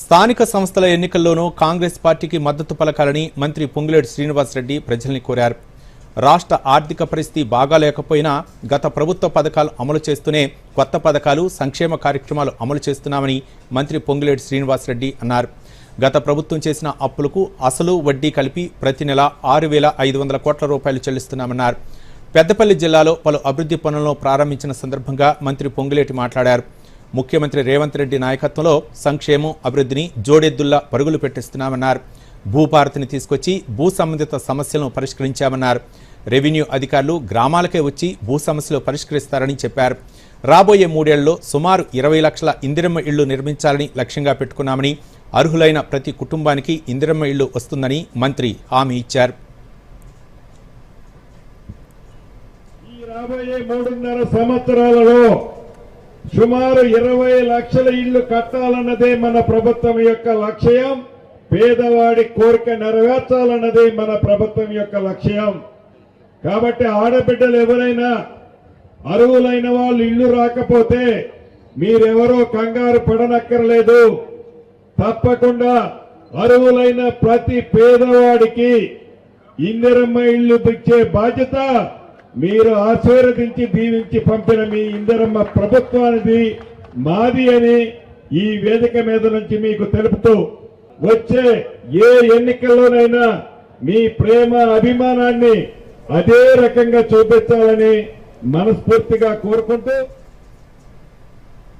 స్థానిక సంస్థల ఎన్నికల్లోనూ కాంగ్రెస్ పార్టీకి మద్దతు పలకాలని మంత్రి పొంగులేటి శ్రీనివాసరెడ్డి ప్రజల్ని కోరారు. రాష్ట్ర ఆర్థిక పరిస్థితి బాగాలేకపోయినా గత ప్రభుత్వ పథకాలు అమలు చేస్తూనే కొత్త పథకాలు సంక్షేమ కార్యక్రమాలు అమలు చేస్తున్నామని మంత్రి పొంగులేటి శ్రీనివాసరెడ్డి అన్నారు. గత ప్రభుత్వం చేసిన అప్పులకు అసలు వడ్డీ కలిపి ప్రతి నెల ఆరు వేల ఐదు వందల కోట్ల రూపాయలు చెల్లిస్తున్నామన్నారు. పెద్దపల్లి జిల్లాలో పలు అభివృద్ధి పనులను ప్రారంభించిన సందర్భంగా మంత్రి పొంగులేటి మాట్లాడారు. ముఖ్యమంత్రి రేవంత్ రెడ్డి నాయకత్వంలో సంక్షేమం అభివృద్ధిని జోడెద్దుల్లా పరుగులు పెట్టిస్తున్నామన్నారు. భూపారతిని తీసుకొచ్చి భూ సంబంధిత సమస్యలను పరిష్కరించామన్నారు. రెవెన్యూ అధికారులు గ్రామాలకే వచ్చి భూ సమస్యలు పరిష్కరిస్తారని చెప్పారు. రాబోయే మూడేళ్ళలో సుమారు ఇరవై లక్షల ఇందిరమ్మ ఇళ్ళు నిర్మించాలని లక్ష్యంగా పెట్టుకున్నామని అర్హులైన ప్రతి కుటుంబానికి ఇందిరమ్మ ఇళ్ళు వస్తుందని మంత్రి హామీ ఇచ్చారు. రాబోయే మూడున్నర సంవత్సరాలలో సుమారు ఇరవై లక్షల ఇళ్ళు కట్టాలన్నదే మన ప్రభుత్వం యొక్క లక్ష్యం. పేదవాడి కోరిక నెరవేర్చాలన్నదే మన ప్రభుత్వం యొక్క లక్ష్యం. కాబట్టి ఆడబిడ్డలు ఎవరైనా అరువులైన వాళ్ళు ఇల్లు రాకపోతే మీరెవరో కంగారు పడనక్కర్లేదు. తప్పకుండా అరువులైన ప్రతి పేదవాడికి ఇందిరమ్మ ఇల్లు ఇచ్చే బాధ్యత మీరు ఆశీర్వదించి దీవించి పంపిన మీ ఇందరమ్మ ప్రభుత్వానిది మాది అని ఈ వేదిక మీద నుంచి మీకు తెలుపుతూ వచ్చే ఏ ఎన్నికల్లోనైనా మీ ప్రేమ అభిమానాన్ని అదే రకంగా చూపించాలని మనస్ఫూర్తిగా కోరుకుంటూ